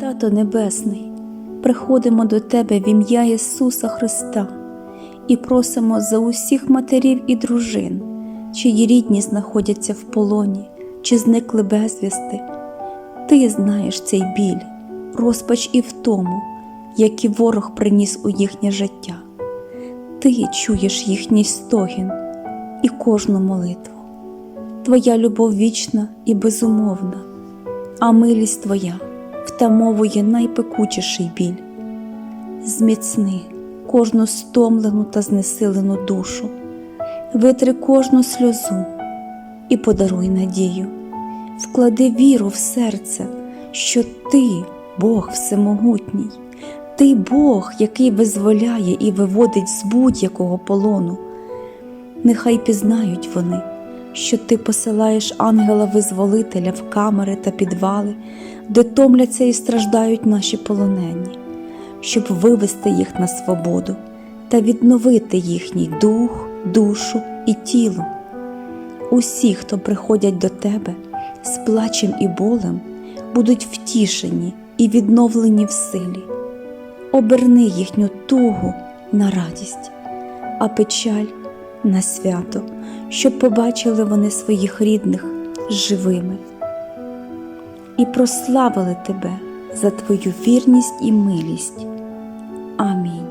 Тато Небесний, приходимо до Тебе в ім'я Ісуса Христа і просимо за усіх матерів і дружин, чиї рідні знаходяться в полоні чи зникли безвісти. Ти знаєш цей біль, розпач і втому, які ворог приніс у їхнє життя. Ти чуєш їхній стогін і кожну молитву. Твоя любов вічна і безумовна, а милість Твоя втамовує найпекучіший біль. Зміцни кожну стомлену та знесилену душу, витри кожну сльозу і подаруй надію, вклади віру в серце, що Ти Бог Всемогутній, Ти Бог, який визволяє і виводить з будь-якого полону. Нехай пізнають вони, що ти посилаєш ангела-визволителя в камери та підвали, де томляться і страждають наші полонені, щоб вивести їх на свободу та відновити їхній дух, душу і тіло. Усі, хто приходять до тебе з плачем і болем, будуть втішені і відновлені в силі. Оберни їхню тугу на радість, а печаль на свято, щоб побачили вони своїх рідних живими і прославили тебе за твою вірність і милість. Амінь.